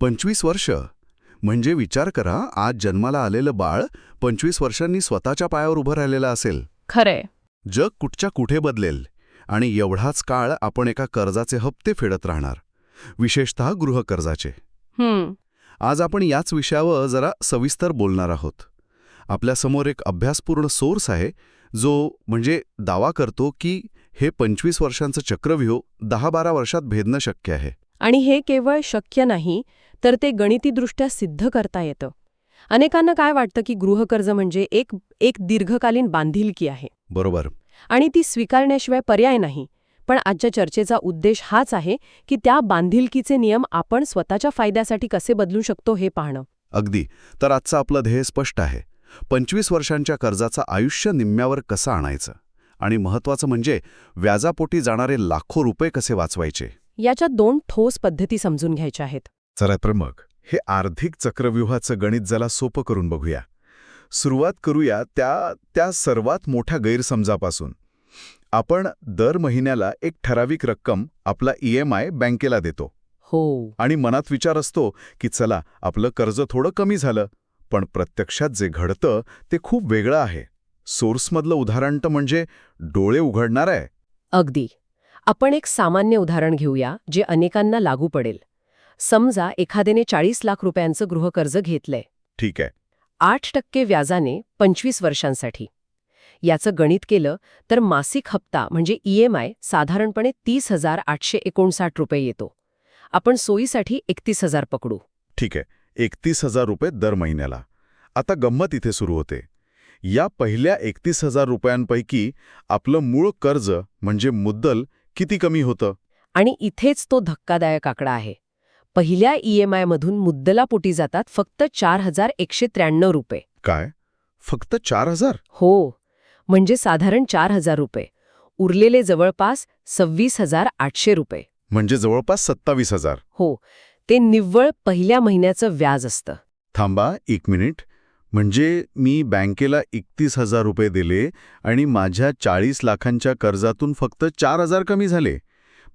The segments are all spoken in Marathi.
पंचवीस वर्ष. म्हणजे विचार करा आज जन्माला आलेलं बाळ पंचवीस वर्षांनी स्वतःच्या पायावर उभं राहिलेलं असेल. खरंय. जग कुठच्या कुठे बदलेल आणि एवढाच काळ आपण एका कर्जाचे हप्ते फेडत राहणार विशेषतः गृहकर्जाचे हम्म. आज आपण याच विषयावर जरा सविस्तर बोलणार आहोत. आपल्यासमोर एक अभ्यासपूर्ण सोर्स आहे जो म्हणजे दावा करतो की हे पंचवीस वर्षांचं चक्रव्यूह दहा बारा वर्षात भेदणं शक्य आहे. आणि हे केवळ शक्य नाही तर ते गणितीदृष्ट्या सिद्ध करता येतं. अनेकांना काय वाटतं की गृहकर्ज म्हणजे एक एक दीर्घकालीन बांधिलकी आहे. बरोबर. आणि ती स्वीकारण्याशिवाय पर्याय नाही. पण आजच्या चर्चेचा उद्देश हाच आहे की त्या बांधिलकीचे नियम आपण स्वतःच्या फायद्यासाठी कसे बदलू शकतो हे पाहणं. अगदी. तर आजचं आपलं ध्येय स्पष्ट आहे. पंचवीस वर्षांच्या कर्जाचं आयुष्य निम्म्यावर कसं आणायचं? आणि महत्वाचं म्हणजे व्याजापोटी जाणारे लाखो रुपये कसे वाचवायचे? याच्या दोन ठोस पद्धती समजून घ्यायच्या आहेत. चला तर मग. हे आर्थिक चक्रव्यूहाचं गणित जरा सोपं करून बघूया. सुरुवात करूया त्या त्या सर्वात मोठ्या गैरसमजापासून. आपण दर महिन्याला एक ठराविक रक्कम आपला ई एम आय बँकेला देतो. हो. आणि मनात विचार असतो की चला आपलं कर्ज थोडं कमी झालं पण प्रत्यक्षात जे घडतं ते खूप वेगळं आहे. सोर्समधलं उदाहरण तर म्हणजे डोळे उघडणार आहे. अगदी. आपण एक सामान्य उदाहरण घेऊया जे अनेकांना लागू पडेल. समजा एखाद्याने चाळीस लाख रुपयांचं गृहकर्ज घेतलंय. ठीक आहे. आठ टक्के व्याजाने पंचवीस वर्षांसाठी. याचं गणित केलं तर मासिक हप्ता म्हणजे ई एम आय साधारणपणे तीस हजार आठशे एकोणसाठ रुपये येतो. आपण सोयीसाठी एकतीस हजार पकडू. ठीक आहे. एकतीस हजार रुपये दर महिन्याला. आता गंमत इथे सुरू होते. या पहिल्या एकतीस हजार रुपयांपैकी आपलं मूळ कर्ज म्हणजे मुद्दल किती कमी होतं? आणि इथेच तो धक्कादायक आकडा आहे. पहिल्या ई एम आयमधून मुद्दलापोटी जातात फक्त चार हजार एकशे त्र्याण्णव रुपये. काय? फक्त चार हजार? हो म्हणजे साधारण चार हजार रुपये. उरलेले जवळपास सव्वीस हजार आठशे रुपये. म्हणजे जवळपास सत्तावीस हजार. हो ते निव्वळ पहिल्या महिन्याचं व्याज असतं. थांबा एक मिनिट. म्हणजे मी बँकेला एकतीस हजार रुपये दिले आणि माझ्या चाळीस लाखांच्या कर्जातून फक्त चार हजार कमी झाले.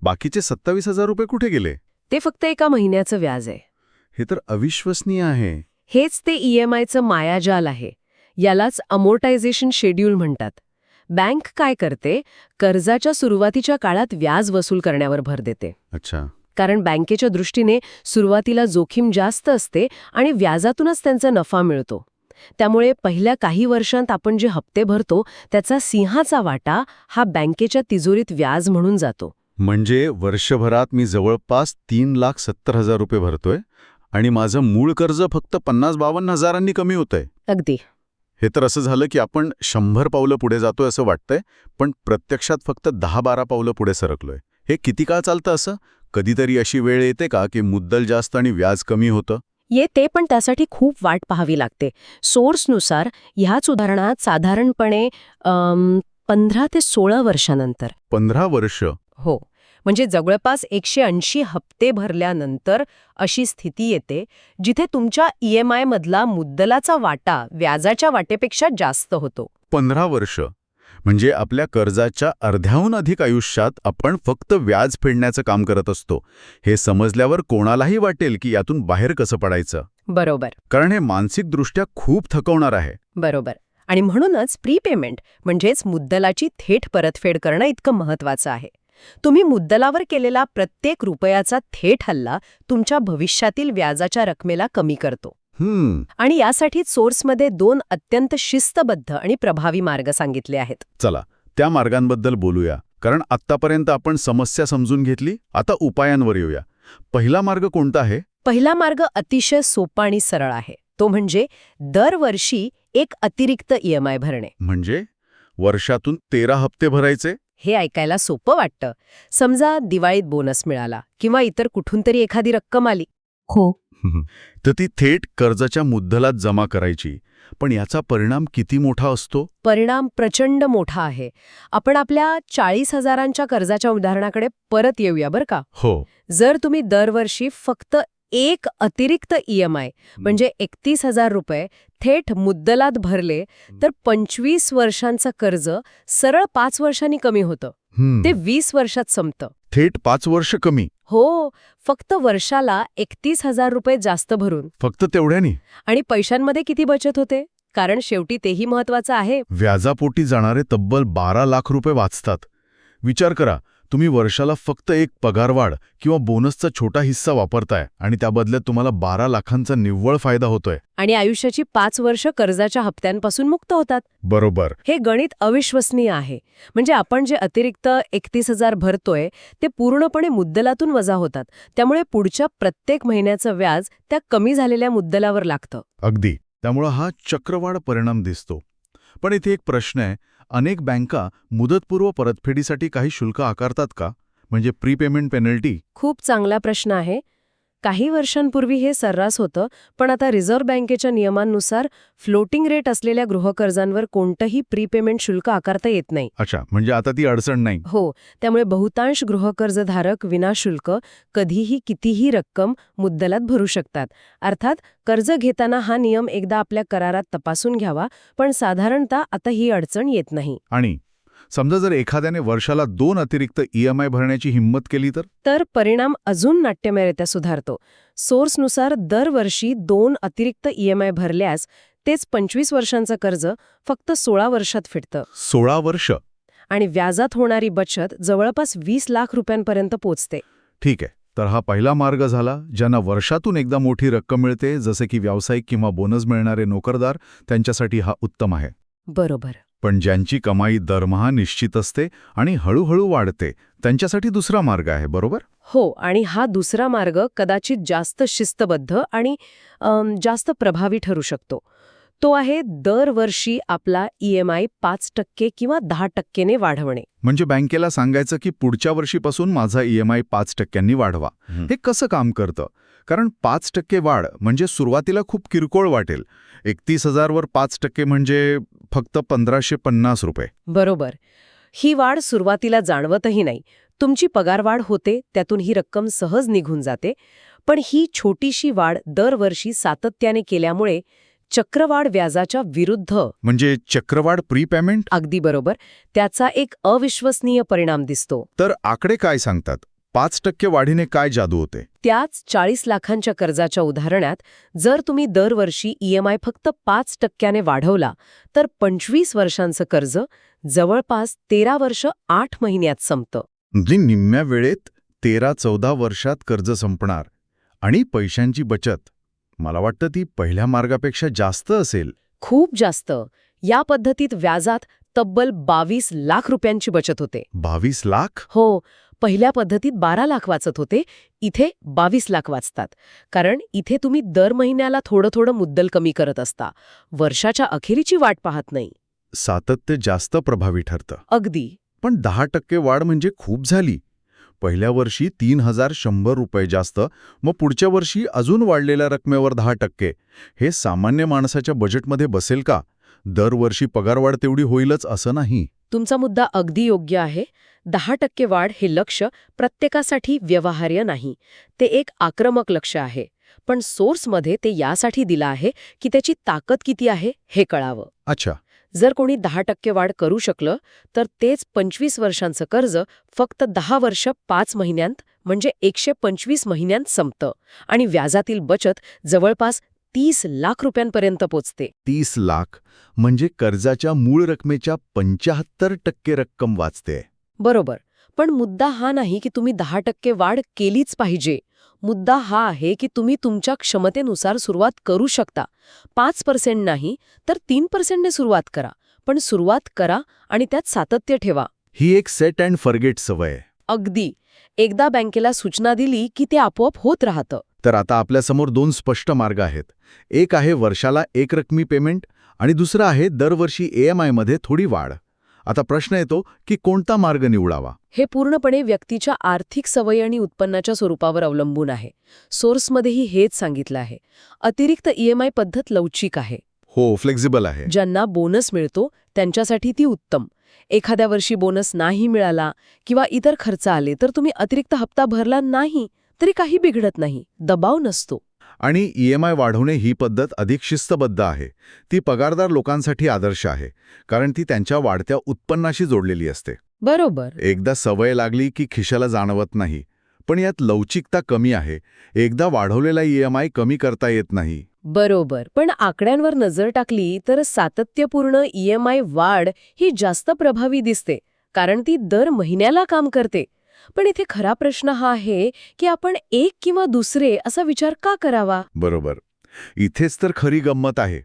बाकीचे सत्तावीस हजार रुपये कुठे गेले? ते फक्त एका महिन्याचं व्याज आहे. हे तर अविश्वसनीय आहे. हेच ते ई एम आयचं मायाजाल आहे. यालाच अमोर्टायझेशन शेड्यूल म्हणतात. बँक काय करते? कर्जाच्या सुरुवातीच्या काळात व्याज वसूल करण्यावर भर देते. अच्छा. कारण बँकेच्या दृष्टीने सुरुवातीला जोखीम जास्त असते आणि व्याजातूनच त्यांचा नफा मिळतो. त्यामुळे पहिल्या काही वर्षांत आपण जे हप्ते भरतो त्याचा सिंहाचा वाटा हा बँकेच्या तिजोरीत व्याज म्हणून जातो. म्हणजे वर्षभरात मी जवळपास तीन लाख सत्तर हजार रुपये भरतोय आणि माझं मूळ कर्ज फक्त पन्नास बावन्न हजारांनी कमी होतंय. अगदी. हे तर असं झालं की आपण शंभर पावलं पुढे जातोय असं वाटतंय पण प्रत्यक्षात फक्त दहा बारा पावलं पुढे सरकलोय. हे किती काळ चालतं असं? कधीतरी अशी वेळ येते का की मुद्दल जास्त आणि व्याज कमी होतं? येते पण त्यासाठी खूप वाट पाहावी लागते. सोर्सनुसार ह्याच उदाहरणात साधारणपणे पंधरा ते सोळा वर्षानंतर. पंधरा वर्ष? हो. म्हणजे जवळपास एकशे ऐंशी हप्ते भरल्यानंतर अशी स्थिती येते जिथे तुमच्या ई एम आयमधला मुद्दलाचा वाटा व्याजाच्या वाटेपेक्षा जास्त होतो. पंधरा वर्ष म्हणजे आपल्या कर्जाच्या अर्ध्याहून अधिक आयुष्यात आपण फक्त व्याज फेडण्याचं काम करत असतो. हे समजल्यावर कोणालाही वाटेल की यातून बाहेर कसं पडायचं. बरोबर. कारण हे मानसिकदृष्ट्या खूप थकवणार आहे. बरोबर. आणि म्हणूनच प्रीपेमेंट म्हणजेच मुद्दलाची थेट परतफेड करणं इतकं महत्वाचं आहे. तुम्ही मुद्दलावर केलेला प्रत्येक रुपयाचा थेट हल्ला तुमच्या भविष्यातील व्याजाच्या रकमेला कमी करतो. हम्म. आणि यासाठी सोर्समध्ये दोन अत्यंत शिस्तबद्ध आणि प्रभावी मार्ग सांगितले आहेत. चला त्या मार्गांबद्दल बोलूया कारण आत्तापर्यंत आपण समस्या समजून घेतली आता उपायांवर येऊया. पहिला मार्ग कोणता आहे? पहिला मार्ग अतिशय सोपा आणि सरळ आहे. तो म्हणजे दरवर्षी एक अतिरिक्त ईएमआय भरणे. म्हणजे? वर्षातून तेरा हप्ते भरायचे? हे ऐकायला सोपं वाटतं. समजा दिवाळीत बोनस मिळाला किंवा इतर कुठून तरी एखादी रक्कम आली. हो. तर ती थेट कर्जाच्या मुद्दलात जमा करायची. पण याचा परिणाम किती मोठा असतो? परिणाम प्रचंड मोठा आहे. आपण आपल्या चाळीस हजारांच्या कर्जाच्या उदाहरणाकडे परत येऊया बरं का? हो. जर तुम्ही दरवर्षी फक्त एक अतिरिक्त ईएमआय म्हणजे एकतीस हजार रुपये थेट मुद्दलात भरले तर पंचवीस वर्षांचं कर्ज सरळ पाच वर्षांनी कमी होतं. ते वीस वर्षात संपतं. थेट पाच वर्ष कमी. हो फक्त वर्षाला एकतीस हजार रुपये जास्त भरून. फक्त तेवढ्यानी. आणि पैशांमध्ये किती बचत होते? कारण शेवटी तेही महत्वाचं आहे. व्याजापोटी जाणारे तब्बल बारा लाख रुपये वाचतात. विचार करा तुम्ही वर्षाला फक्त एक पगारवाढ किंवा बोनसचा छोटा हिस्सा वापरताय आणि त्या बदल्यात तुम्हाला बारा लाखांचा निव्वळ फायदा होतोय. आणि आयुष्याची पाच वर्ष कर्जाच्या हप्त्यांपासून मुक्त होतात. बरोबर. हे गणित अविश्वसनीय आहे. म्हणजे आपण जे अतिरिक्त एकतीस हजार भरतोय ते पूर्णपणे मुद्दलातून वजा होतात. त्यामुळे पुढच्या प्रत्येक महिन्याचं व्याज त्या कमी झालेल्या मुद्दलावर लागतं. अगदी. त्यामुळं हा चक्रवाढ परिणाम दिसतो. पण इथे एक प्रश्न आहे. अनेक बँका मुदतपूर्व परतफेडीसाठी काही शुल्क आकारतात का? म्हणजे प्रीपेमेंट पेनल्टी? खूप चांगला प्रश्न आहे. काही वर्षांपूर्वी हे सर्रास होतं पण आता रिझर्व्ह बँकेच्या नियमांनुसार फ्लोटिंग रेट असलेल्या गृहकर्जांवर कोणतंही प्रीपेमेंट शुल्क आकारता येत नाही. अच्छा म्हणजे आता ती अडचण नाही. हो त्यामुळे बहुतांश गृहकर्जधारक विनाशुल्क कधीही कितीही रक्कम मुद्दलात भरू शकतात. अर्थात कर्ज घेताना हा नियम एकदा आपल्या करारात तपासून घ्यावा पण साधारणतः आता ही अडचण येत नाही. आणि समजा जर एखाद्याने वर्षाला दोन अतिरिक्त ईएमआय भरण्याची हिंमत केली तर? तर परिणाम अजून नाट्यमयरित्या सुधारतो. सोर्सनुसार दरवर्षी दोन अतिरिक्त ईएमआय भरल्यास तेच पंचवीस वर्षांचं कर्ज फक्त सोळा वर्षात फिटतं. सोळा वर्ष? आणि व्याजात होणारी बचत जवळपास वीस लाख रुपयांपर्यंत पोचते. ठीक आहे. तर हा पहिला मार्ग झाला ज्यांना वर्षातून एकदा मोठी रक्कम मिळते जसे की व्यावसायिक किंवा बोनस मिळणारे नोकरदार त्यांच्यासाठी हा उत्तम आहे. बरोबर. पण ज्यांची कमाई दरमहा निश्चित असते आणि हळूहळू वाढते त्यांच्यासाठी दुसरा मार्ग आहे बरोबर? हो आणि हा दुसरा मार्ग कदाचित जास्त शिस्तबद्ध आणि जास्त प्रभावी ठरू शकतो. तो आहे दरवर्षी आपला ईएमआय पाच टक्के किंवा दहा टक्केने वाढवणे. म्हणजे बँकेला सांगायचं की पुढच्या वर्षीपासून माझा ईएमआय पाच टक्क्यांनी वाढवा. हे कसं काम करतं? कारण पाच टक्के वाढ म्हणजे सुरुवातीला खूप किरकोळ वाटेल. एकतीस हजारवर पाच टक्के म्हणजे फक्त पंधराशे पन्नास रुपये. बरोबर. ही वाढ सुरुवातीला जाणवतही नाही. तुमची पगारवाढ होते त्यातून ही रक्कम सहज निघून जाते. पण ही छोटीशी वाढ दरवर्षी सातत्याने केल्यामुळे चक्रवाढ व्याजाच्या विरुद्ध म्हणजे चक्रवाढ प्रीपेमेंट अगदी बरोबर. त्याचा एक अविश्वसनीय परिणाम दिसतो. तर आकडे काय सांगतात? पाच टक्के वाढीने काय जादू होते? त्याच चाळीस लाखांच्या कर्जाच्या उदाहरणात जर तुम्ही दरवर्षी ईएमआय फक्त पाच टक्क्याने वाढवला तर पंचवीस वर्षांचं कर्ज जवळपास तेरा वर्ष आठ महिन्यात संपतं. म्हणजे निम्म्या वेळेत तेरा चौदा वर्षात कर्ज संपणार आणि पैशांची बचत. मला वाटतं ती पहिल्या मार्गापेक्षा जास्त असेल. खूप जास्त. या पद्धतीत व्याजात तब्बल बावीस लाख रुपयांची बचत होते. बावीस लाख? हो. पहिल्या पद्धतीत बारा लाख वाचत होते इथे बावीस लाख वाचतात. कारण इथे तुम्ही दर महिन्याला थोडं थोडं मुद्दल कमी करत असता. वर्षाच्या अखेरीची वाट पाहत नाही. सातत्य जास्त प्रभावी ठरतं. अगदी. पण दहा टक्के वाढ म्हणजे खूप झाली. पहिल्या वर्षी तीन हजार शंभर रुपये जास्त मग पुढच्या वर्षी अजून वाढलेल्या रकमेवर दहा टक्के. हे सामान्य माणसाच्या बजेटमध्ये बसेल का? दरवर्षी पगारवाढ तेवढी होईलच असं नाही. तुमचा मुद्दा अगदी योग्य आहे. दहा टक्के वाढ हे लक्ष प्रत्येकासाठी व्यवहार्य नाही. ते एक आक्रमक लक्ष आहे. पण सोर्समध्ये ते यासाठी दिलं आहे की त्याची ताकद किती आहे हे कळावं. अच्छा. जर कोणी दहा टक्के वाढ करू शकलं तर तेच पंचवीस वर्षांचं कर्ज फक्त दहा वर्ष पाच महिन्यांत म्हणजे एकशे पंचवीस महिन्यांत संपतं आणि व्याजातील बचत जवळपास तीस लाख रुपयांपर्यंत पोचते. तीस लाख म्हणजे कर्जाच्या मूळ रकमेच्या पंच्याहत्तर टक्के रक्कम वाचते. बरोबर. पण मुद्दा हा नाही की तुम्ही दहा टक्के वाढ केलीच पाहिजे. मुद्दा हा आहे की तुम्ही तुमच्या क्षमतेनुसार सुरुवात करू शकता. पाच पर्सेंट नाही तर तीन पर्सेंटने सुरुवात करा. पण सुरुवात करा आणि त्यात सातत्य ठेवा. ही एक सेट अँड फॉरगेट सवय अगदी. एकदा बँकेला सूचना दिली की ते आपोआप होत राहतं. तर आता आपल्यासमोर दोन स्पष्ट मार्ग आहेत. एक आहे वर्षाला एक रकमी पेमेंट आणि दुसरा आहे दरवर्षी एएमआयमध्ये थोडी वाढ. आता प्रश्न येतो की कोणता मार्ग निवडावा? हे पूर्णपणे व्यक्तीच्या आर्थिक सवयी आणि उत्पन्नाच्या स्वरूपावर अवलंबून आहे. सोर्समध्येही हेच सांगितलं आहे. अतिरिक्त ईएमआय पद्धत लवचिक आहे. हो फ्लेक्झिबल आहे. ज्यांना बोनस मिळतो त्यांच्यासाठी ती उत्तम. एखाद्या वर्षी बोनस नाही मिळाला किंवा इतर खर्च आले तर तुम्ही अतिरिक्त हप्ता भरला नाही तरी काही बिघडत नाही. दबाव नसतो. आणि ईएमआय वाढवणे ही पद्धत अधिक शिस्तबद्ध आहे. ती पगारदार लोकांसाठी आदर्श आहे कारण ती त्यांच्या वाढत्या उत्पन्नाशी जोडलेली असते. बरोबर. एकदा सवय लागली की खिशाला जाणवत नाही पण यात लवचिकता कमी आहे. एकदा वाढवलेला ईएमआय कमी करता येत नाही. बरोबर. पण आकड्यांवर नजर टाकली तर सातत्यपूर्ण ईएमआय वाढ ही जास्त प्रभावी दिसते कारण ती दर महिन्याला काम करते. पण इथे खरा प्रश्न हा आहे की आपण एक किंवा दुसरे असा विचार का करावा? बरोबर. इथेच तर खरी गंमत आहे.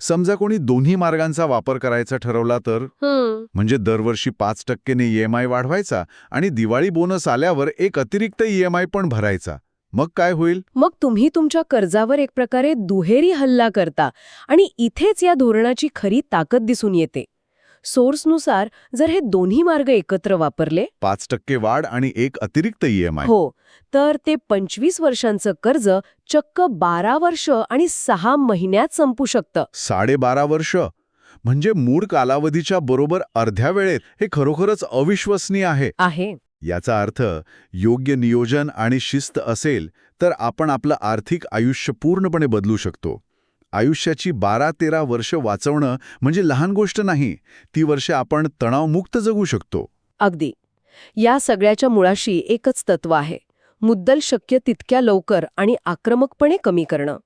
समजा कोणी दोन्ही मार्गांचा वापर करायचा ठरवला तर? म्हणजे दरवर्षी पाच टक्केने ईएमआय वाढवायचा आणि दिवाळी बोनस आल्यावर एक अतिरिक्त ईएमआय पण भरायचा. मग काय होईल? मग तुम्ही तुमच्या कर्जावर एक प्रकारे दुहेरी हल्ला करता आणि इथेच या धोरणाची खरी ताकद दिसून येते. सोर्सनुसार जर हे दोन्ही मार्ग एकत्र वापरले पाच टक्के वाढ आणि एक अतिरिक्त ईएमआय हो तर ते पंचवीस वर्षांचं कर्ज चक्क बारा वर्ष आणि सहा महिन्यात संपू शकतं. साडेबारा वर्ष. म्हणजे मूळ कालावधीच्या बरोबर अर्ध्या वेळेत हे खरोखरच अविश्वसनीय आहे. आहे. याचा अर्थ योग्य नियोजन आणि शिस्त असेल तर आपण आपलं आर्थिक आयुष्य पूर्णपणे बदलू शकतो. आयुष्याची बारा तेरा वर्ष वाचवणं म्हणजे लहान गोष्ट नाही. ती वर्षे आपण तणावमुक्त जगू शकतो. अगदी. या सगळ्याच्या मुळाशी एकच तत्व आहे. मुद्दल शक्य तितक्या लवकर आणि आक्रमकपणे कमी करणं.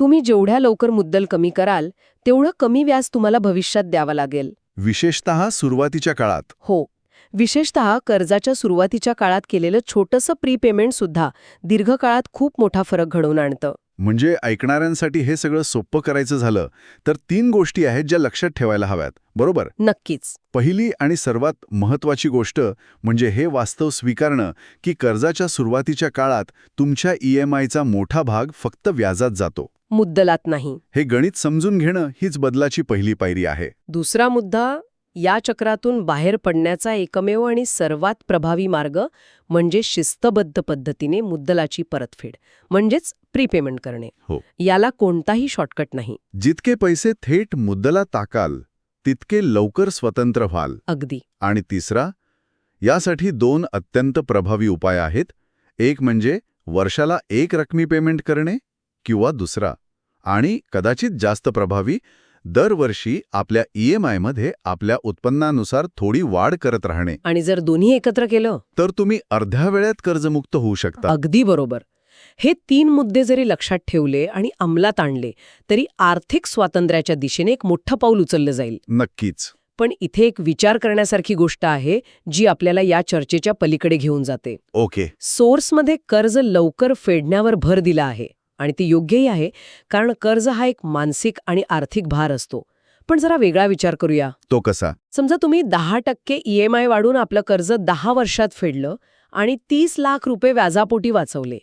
तुम्ही जेवढ्या लवकर मुद्दल कमी कराल तेवढं कमी व्याज तुम्हाला भविष्यात द्यावं लागेल. विशेषतः सुरुवातीच्या काळात. हो. विशेषतः कर्जाच्या सुरुवातीच्या काळात केलेलं छोटंसं प्रीपेमेंट सुद्धा दीर्घकाळात खूप मोठा फरक घडवून आणतं. म्हणजे ऐकणाऱ्यांसाठी हे सगळं सोपं करायचं झालं तर तीन गोष्टी आहेत ज्या लक्षात ठेवायला हव्यात. बरोबर? नक्कीच. पहिली आणि सर्वात महत्वाची गोष्ट म्हणजे हे वास्तव स्वीकारणं की कर्जाच्या सुरुवातीच्या काळात तुमच्या ईएमआयचा मोठा भाग फक्त व्याजात जातो. मुद्दलात नाही. हे गणित समजून घेणं हीच बदलाची पहिली पायरी आहे. दुसरा मुद्दा या चक्रातून बाहेर पडण्याचा एकमेव आणि सर्वात प्रभावी मार्ग म्हणजे शिस्तबद्ध पद्धतीने मुद्दलाची परतफेड म्हणजेच प्रीपेमेंट करणे. हो. याला कोणताही शॉर्टकट नाही. जितके पैसे थेट मुद्दला टाकाल तितके लवकर स्वतंत्र व्हाल. अगदी. आणि तिसरा यासाठी दोन अत्यंत प्रभावी उपाय आहेत. एक म्हणजे वर्षाला एक रकमी पेमेंट करणे किंवा दुसरा आणि कदाचित जास्त प्रभावी दरवर्षी आपल्या ईएमआयमध्ये आपल्या उत्पन्नानुसार थोडी वाढ करत राहणे. आणि जर दोन्ही एकत्र केलं? तर तुम्ही अर्ध्या वेळात कर्जमुक्त होऊ शकता. अगदी बरोबर. हे तीन मुद्दे जरी लक्षात ठेवले आणि अंमलात आणले तरी आर्थिक स्वातंत्र्याच्या दिशेने एक मोठं पाऊल उचललं जाईल. नक्कीच. पण इथे एक विचार करण्यासारखी गोष्ट आहे जी आपल्याला या चर्चेच्या पलीकडे घेऊन जाते. ओके. सोर्समध्ये कर्ज लवकर फेडण्यावर भर दिला आहे. आणि ते योग्यही आहे कारण कर्ज हा एक मानसिक आणि आर्थिक भार असतो. पण जरा वेगळा विचार करूया. तो कसा? समजा तुम्ही दहा टक्के ईएमआय वाढून आपलं कर्ज दहा वर्षात फेडलं आणि तीस लाख रुपये व्याजापोटी वाचवले.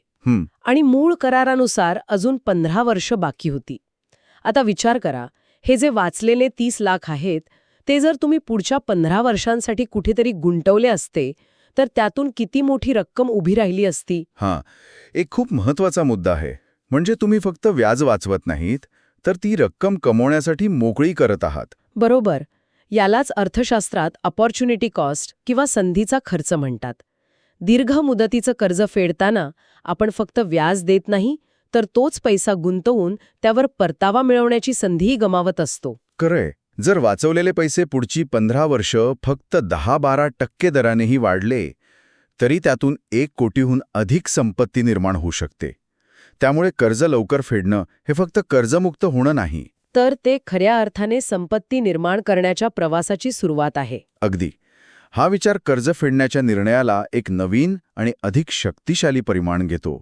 आणि मूळ करारानुसार अजून पंधरा वर्ष बाकी होती. आता विचार करा हे जे वाचलेले तीस लाख आहेत ते जर तुम्ही पुढच्या पंधरा वर्षांसाठी कुठेतरी गुंतवले असते तर त्यातून किती मोठी रक्कम उभी राहिली असती? हां. एक खूप महत्त्वाचा मुद्दा आहे. म्हणजे तुम्ही फक्त व्याज वाचवत नाहीत तर ती रक्कम कमवण्यासाठी मोकळी करत आहात. बरोबर. यालाच अर्थशास्त्रात अपॉर्च्युनिटी कॉस्ट किंवा संधीचा खर्च म्हणतात. दीर्घ मुदतीचं कर्ज फेडताना आपण फक्त व्याज देत नाही तर तोच पैसा गुंतवून त्यावर परतावा मिळवण्याची संधीही गमावत असतो. खरंय. जर वाचवलेले पैसे पुढची पंधरा वर्ष फक्त दहा बारा टक्के दरानेही वाढले तरी त्यातून एक कोटीहून अधिक संपत्ती निर्माण होऊ शकते. त्यामुळे कर्ज लवकर फेडणं हे फक्त कर्जमुक्त होणं नाही. तर ते खऱ्या अर्थाने संपत्ती निर्माण करण्याच्या प्रवासाची सुरुवात आहे. अगदी. हा विचार कर्ज फेडण्याच्या निर्णयाला एक नवीन आणि अधिक शक्तिशाली परिमाण घेतो.